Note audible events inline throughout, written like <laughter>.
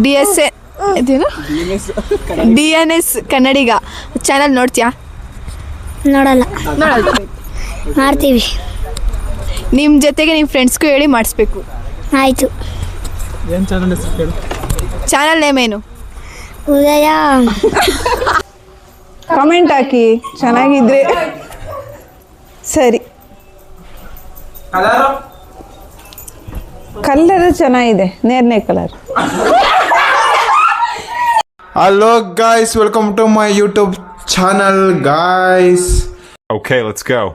D S A ಇದೇನು? D N S Kannadiga. Channel ನೋಡ್ತೀಯಾ? ನೋಡಲ್ಲ. ನೋಡಲ್ಲ. ಮಾಡ್ತೀವಿ. ನಿಮ್ಮ ಜೊತೆಗೆ ನಿಮ್ಮ ಫ್ರೆಂಡ್ಸ್ಗೂ ಹೇಳಿ ಮಾಡಿಸ್ಬೇಕು. ಆಯಿತು. ಏನು ಚಾನಲ್ ಹೆಸರು ಕೇಳು? ಚಾನಲ್ ನೇಮ್ ಏನು? ಉದಯ. ಕಮೆಂಟ್ ಹಾಕಿ. ಚೆನ್ನಾಗಿದ್ರೆ. ಸರಿ. ಕಲರ್ ಚೆನ್ನಾಗಿದೆ. ನೇರನೇ colour <laughs> Hello guys, welcome to my YouTube channel guys. Okay, let's go.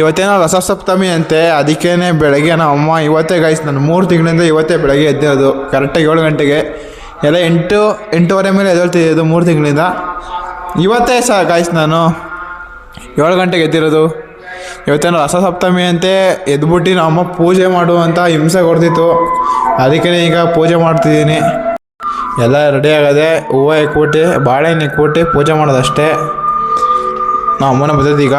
ಇವತ್ತೇನೋ ರಸಸಪ್ತಮಿ ಅಂತೆ ಅದಕ್ಕೇನೆ ಬೆಳಗ್ಗೆ ನಮ್ಮ ಅಮ್ಮ ಇವತ್ತೇ ಗಾಯ್ಸ್ ನಾನು ಮೂರು ತಿಂಗಳಿಂದ ಇವತ್ತೇ ಬೆಳಗ್ಗೆ ಎದ್ದಿರೋದು ಕರೆಕ್ಟಾಗಿ ಏಳು ಗಂಟೆಗೆ. ಎಲ್ಲ ಎಂಟು, ಎಂಟೂವರೆ ಮೇಲೆ ಎದ್ದೇಳ್ತಿದ್ದು ಮೂರು ತಿಂಗಳಿಂದ. ಇವತ್ತೇ ಸಹ ಗಾಯ್ಸ್ ನಾನು ಏಳು ಗಂಟೆಗೆ ಎದ್ದಿರೋದು. ಇವತ್ತೇನೋ ರಸಸಪ್ತಮಿ ಅಂತೆ ಎದ್ಬಿಟ್ಟು ನಮ್ಮ ಪೂಜೆ ಮಾಡು ಅಂತ ಹಿಂಸೆ ಕೊಡ್ತಿತ್ತು. ಅದಕ್ಕೇ ಈಗ ಪೂಜೆ ಮಾಡ್ತಿದ್ದೀನಿ. ಎಲ್ಲ ರೆಡಿ ಆಗದೆ, ಹೂವು ಇಕ್ಬಿಟ್ಟು ಬಾಳೆಹಣ್ಣು ಇಕ್ಬಿಟ್ಟು ಪೂಜೆ ಮಾಡೋದಷ್ಟೇ. ನಾವು ಅಮ್ಮನ ಈಗ.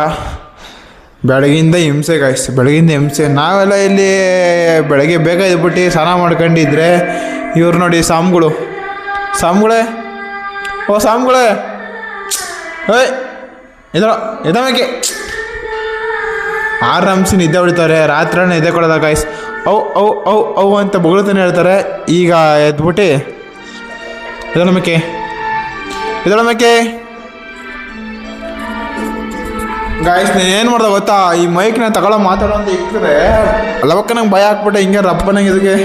ಬೆಳಗಿಂದ ಹಿಂಸೆ ಗಾಯ್ಸ್ ಬೆಳಗಿಂದ ಹಿಂಸೆ. ನಾವೆಲ್ಲ ಇಲ್ಲಿ ಬೆಳಗ್ಗೆ ಬೇಗ ಇದ್ಬಿಟ್ಟು ಸ್ನಾನ ಮಾಡ್ಕೊಂಡಿದ್ರೆ ಇವ್ರು ನೋಡಿ ಸಾಮ್ಗಳು. ಸಾಮ್ಗಳೇ? ಓ ಸಾಮ್ಗಳೇ? ಏಯ್ ಇದ್ರ ಎದಮಕ್ಕೆ ಆರಾಮ್ಸಿ ನಿದ್ದೆ ಹೊಡಿತಾರೆ ರಾತ್ರಿ ನಿದ್ದೆ ಕೊಡೋದ ಗಾಯ್ಸ್ ಅವು ಅವು ಅವು ಅವು ಅಂತ ಬೊಗಳ್ತಾನೆ ಹೇಳ್ತಾರೆ. ಈಗ ಎದ್ಬಿಟ್ಟು ಇದೊಳಮಕ್ಕೆ ಇದೊಳಮಕ್ಕೆ ಗಾಯ್ಸ್ ನೀನು ಏನು ಮಾಡ್ದೆ ಗೊತ್ತಾ? ಈ ಮೈಕ್ ಮೈಕ್ನ ತಗೊಳ್ಳೋ ಮಾತಾಡೋ ಅಂತ ಇಕ್ಕಿದ್ರೆ ಲವಕ್ಕ ನಂಗೆ ಭಯ ಹಾಕ್ಬಿಟ್ಟೆ ಹಿಂಗೆ ರಪ್ಪನಂಗೆ ಇದಕ್ಕೆ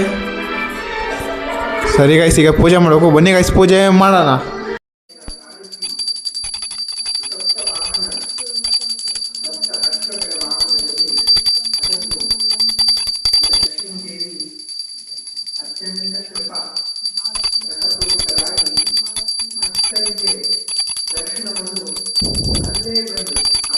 ಸರಿ ಗಾಯ್ಸ್ ಈಗ ಪೂಜೆ ಮಾಡಬೇಕು. ಬನ್ನಿ ಗಾಯ್ಸ್ ಪೂಜೆ ಮಾಡೋಣ.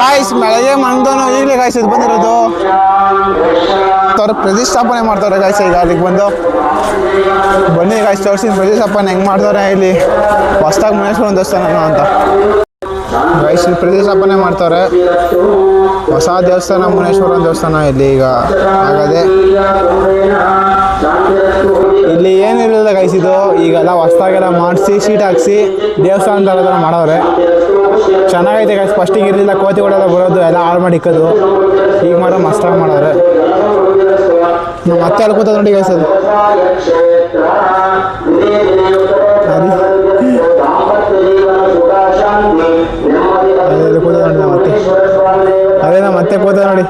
ಗಾಯ್ಸ್ ಬೆಳಗ್ಗೆ ಮಂಗ್ದೋನು ಈಗಲೇ ಗಾಯ್ಸ್ ಇದು ಬಂದಿರೋದು. ಅವ್ರ ಪ್ರತಿಷ್ಠಾಪನೆ ಮಾಡ್ತಾರೆ ಗಾಯ್ಸ್ ಈಗ ಅದಕ್ಕೆ ಬಂದು. ಬನ್ನಿ ಗಾಯ್ಸ್ ತೋರಿಸಿ ಪ್ರತಿಷ್ಠಾಪನೆ ಹೆಂಗೆ ಮಾಡ್ತಾರೆ ಇಲ್ಲಿ. ಹೊಸ್ದಾಗಿ ಮುನೇಶ್ವರನ ದೇವಸ್ಥಾನ ಅಂತ. ಗಾಯ್ಸ್ ಪ್ರತಿಷ್ಠಾಪನೆ ಮಾಡ್ತಾರೆ. ಹೊಸ ದೇವಸ್ಥಾನ, ಮುನೇಶ್ವರ ದೇವಸ್ಥಾನ ಇಲ್ಲಿ ಈಗ ಹಾಗಾದ್ರೆ ಇಲ್ಲಿ ಏನಿರಲಿಲ್ಲ ಗೈಸ್ ಇದು. ಈಗೆಲ್ಲ ಹೊಸ್ದಾಗೆಲ್ಲ ಮಾಡಿಸಿ, ಶೀಟ್ ಹಾಕ್ಸಿ ದೇವಸ್ಥಾನ ಥರ ಮಾಡವ್ರೆ. ಚೆನ್ನಾಗೈತೆ ಗಾಯ್ಸ್ ಫಸ್ಟಿಗೆ ಇರಲಿಲ್ಲ ಕೋತಿಗಳೆಲ್ಲ ಬರೋದು ಎಲ್ಲ ಹಾಳು ಮಾಡಿ ಇಕ್ಕೋದು. ಈಗ ಮಾಡೋ ಮಸ್ತಾಗಿ ಮಾಡೋರು ನಾವು ಮತ್ತೆ ಅಲ್ಲಿ ಕೂತದ ನೋಡಿ ಗಾಯ್ಸ್ ಅದು. ನೋಡಿ ನಮ್ಮ ಮತ್ತೆ. ಮತ್ತೆ ನೋಡಿ.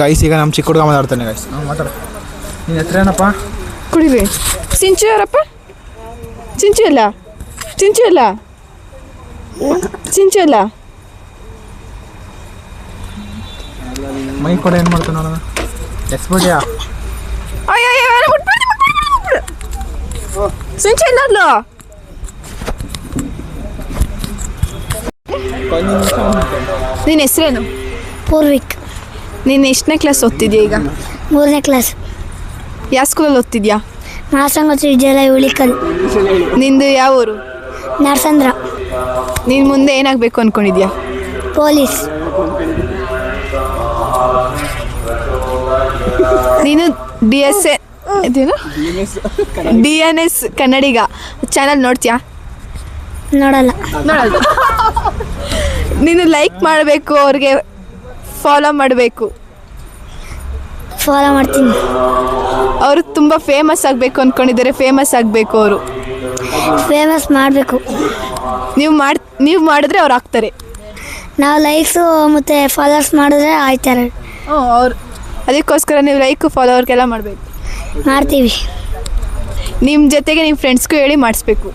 ಗೈಸ್ ಈಗ ನಮ್ಮ ಚಿಕ್ಕ ಹುಡುಗ ಮಾತಾಡ್ತಾನೆ ಗೈಸ್ ಮಾತಾಡ. ನಿನ್ನ ಏನಪ್ಪ ಕುಡಿರಿ ಸಿಂಚು ಯಾರಪ್ಪ ಸಿಂಚು ಇಲ್ಲ? ಸಿಂಚು ಇಲ್ಲ ಮೈ ಕೂಡ ಏನು ಮಾಡ್ತಾನೆ ನೋಡೋಣ ಅಯ್ಯೋ ಅಯ್ಯೋ, ಇಲ್ಲ ಅಲ್ಲೋ ನಿನ್ನ ಹೆಸರೇನು? ಪೂರ್ವಿಕ್. ನೀನು ಎಷ್ಟನೇ ಕ್ಲಾಸ್ ಓದ್ತಿದ್ಯಾ ಈಗ? ಮೂರನೇ ಕ್ಲಾಸ್ ಯಾವ ಸ್ಕೂಲಲ್ಲಿ ಓದ್ತಿದ್ಯಾ? ಮಾಸಂಗತ ವಿದ್ಯಾಲಯ ಉಳಿಕಲ್ ನಿಂದು ಯಾವ ಊರು? ನರಸಂದ್ರ. ನೀನು ಮುಂದೆ ಏನಾಗಬೇಕು ಅಂದ್ಕೊಂಡಿದ್ಯಾ ಪೊಲೀಸ್. ನೀನು ಡಿ ಎಸ್ ಎ ಇದೇನು? D N S Kannadiga. Channel ನೋಡ್ತೀಯಾ? ನೋಡಲ್ಲ. ನೋಡಲ್ಲ ನೀನು ಲೈಕ್ ಮಾಡಬೇಕು ಅವ್ರಿಗೆ ಫಾಲೋ ಮಾಡಬೇಕು. ಫಾಲೋ ಮಾಡ್ತೀನಿ. ಅವರು ತುಂಬ ಫೇಮಸ್ ಆಗಬೇಕು ಅಂದ್ಕೊಂಡಿದ್ದಾರೆ ಫೇಮಸ್ ಆಗಬೇಕು ಅವರು. ಫೇಮಸ್ ಮಾಡಬೇಕು. ನೀವು ಮಾಡಿ ನೀವು ಮಾಡಿದ್ರೆ ಅವ್ರು ಆಗ್ತಾರೆ ನಾವು ಲೈಕ್ಸು ಮತ್ತು ಫಾಲೋವರ್ಸ್ ಮಾಡಿದ್ರೆ ಆಯ್ತಾರೆ. ಹ್ಞೂ ಅವ್ರು ಅದಕ್ಕೋಸ್ಕರ ನೀವು ಲೈಕ್ ಫಾಲೋವರ್ಗೆಲ್ಲ ಮಾಡಬೇಕು. ಮಾಡ್ತೀವಿ. ನಿಮ್ಮ ಜೊತೆಗೆ ನಿಮ್ಮ ಫ್ರೆಂಡ್ಸ್ಗೂ ಹೇಳಿ ಮಾಡಿಸ್ಬೇಕು.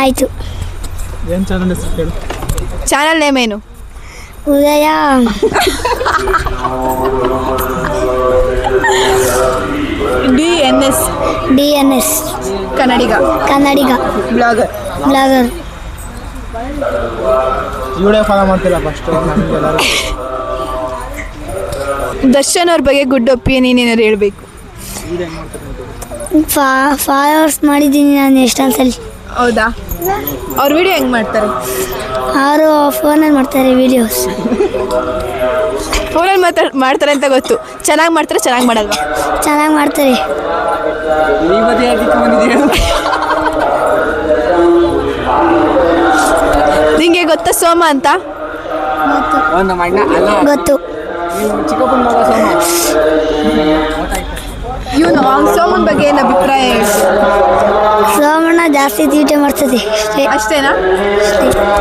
ಆಯಿತು. ಏನು ಚಾನಲ್ ಹೆಸರು ಕೇಳು? ಚಾನಲ್ ನೇಮ್ ಏನು? Udaya. D N S D N S Kannadiga. Kannadiga. Blogger. Blogger. ಇವಳೇ ಫಾಲೋ ಮಾಡ್ತಿಲ್ಲ ಫಸ್ಟ್ ದರ್ಶನ್ ಅವ್ರ ಬಗ್ಗೆ ಗುಡ್ ಒಪಿನಿಯನ್ ಏನಾದ್ರು ಹೇಳಬೇಕು. ಫಾ ಫಾಲೋವರ್ಸ್ ಮಾಡಿದ್ದೀನಿ ನಾನು ಎಷ್ಟೊಂದ್ಸಲಿ ಹೌದಾ? ಅವ್ರ ವಿಡಿಯೋ ಹೆಂಗೆ ಮಾಡ್ತಾರೆ? ಅವರು ಫೋನಲ್ಲಿ ಮಾಡ್ತಾರೆ ವಿಡಿಯೋಸ್ ಫೋನಲ್ಲಿ ಮಾತಾಡ್ ಮಾಡ್ತಾರೆ ಅಂತ ಗೊತ್ತು. ಚೆನ್ನಾಗಿ ಮಾಡ್ತಾರೆ ಚೆನ್ನಾಗಿ ಮಾಡಲ್ವಾ? ಚೆನ್ನಾಗಿ ಮಾಡ್ತಾರೆ. ನಿಂಗೆ ಗೊತ್ತಾ ಸೋಮ ಅಂತ? ಗೊತ್ತು. ಇವನು ಸೋಮನ್ ಬಗ್ಗೆ ಏನು ಅಭಿಪ್ರಾಯ? ಹೇಳು ಸೋಮಣ್ಣ ಜಾಸ್ತಿ ತೀಟೆ ಮಾಡ್ತದೆ. ಅಷ್ಟೇ. ಅಷ್ಟೇನಾ?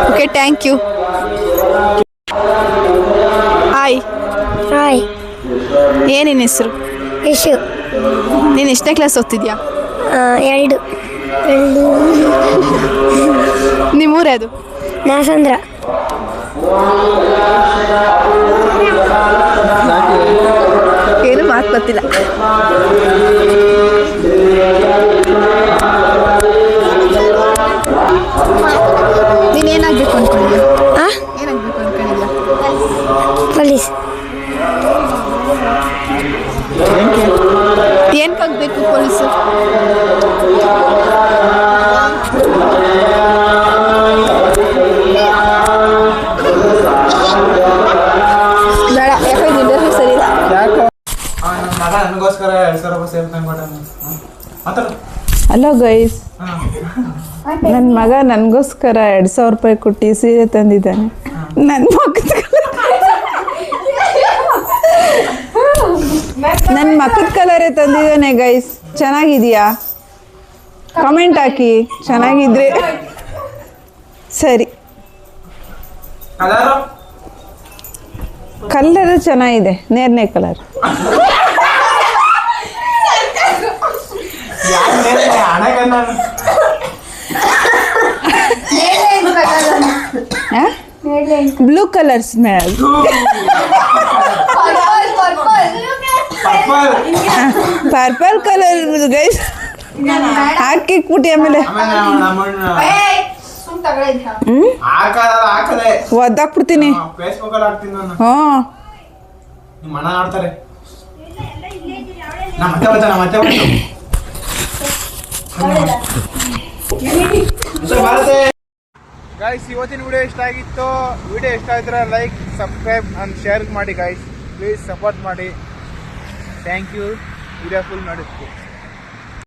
Okay thank you hi hi ಏನೇನು ಹೆಸರು? ಯಶು. ನೀನು ಎಷ್ಟನೇ ಕ್ಲಾಸ್ ಓದ್ತಿದ್ಯಾ? ಎರಡು. ನಿಮ್ಮೂರೇ ಅದು ನಾಸಂದ್ರ ಏನು ಮಾತು ಗೊತ್ತಿಲ್ಲ. ನೀನು ಏನಾಗಬೇಕು ಅನ್ಕೊಂಡಿದ್ಯಾ? ಆ? ಏನಾಗಬೇಕು ಅನ್ಕೊಂಡಿದ್ಯಾ? ಪೊಲೀಸ್. ಏನಕ್ಕಾಗಬೇಕು ಪೊಲೀಸು? ಹಲೋ ಗೈಸ್ ನನ್ನ ಮಗ ನನಗೋಸ್ಕರ ಎರಡು ಸಾವಿರ ರೂಪಾಯಿ ಕೊಟ್ಟು ಸೀರೆ ತಂದಿದ್ದಾನೆ. ನನ್ನ ಮಕ್ಕದ ನನ್ನ ಮಕ್ಕದ ಕಲರೇ ತಂದಿದ್ದಾನೆ ಗೈಸ್ ಚೆನ್ನಾಗಿದೆಯಾ? ಕಮೆಂಟ್ ಹಾಕಿ. ಚೆನ್ನಾಗಿದ್ರೆ. ಸರಿ. ಕಲರು ಕಲರ್ ಚೆನ್ನಾಗಿದೆ. ನೇರನೇ colour <laughs> blue colours smell purple colour guys ಹಾಕಿಕ್ಬಿಟ್ಟು ಆಮೇಲೆ. ಒದ್ದಾಕ್ಬಿಡ್ತೀನಿ. ಹ್ಞೂ. ನಿಮ್ಮ ಅಣ್ಣ ನೋಡ್ತಾರೆ ನಮ್ಮ ಮತ್ತೆ ಬರ್ತಾನೆ ನಮ್ಮ ಮತ್ತೆ ಬರ್ತಾನೆ <laughs> ಗಾಯ್ಸ್ ಇವತ್ತಿನ ವಿಡಿಯೋ ಇಷ್ಟ ಆಗಿತ್ತು ವಿಡಿಯೋ ಇಷ್ಟ ಆಗಿದ್ರೆ ಲೈಕ್ ಸಬ್ಸ್ಕ್ರೈಬ್ ಅಂಡ್ ಶೇರ್ ಮಾಡಿ ಗಾಯ್ಸ್ ಪ್ಲೀಸ್ ಸಪೋರ್ಟ್ ಮಾಡಿ. Thank you video full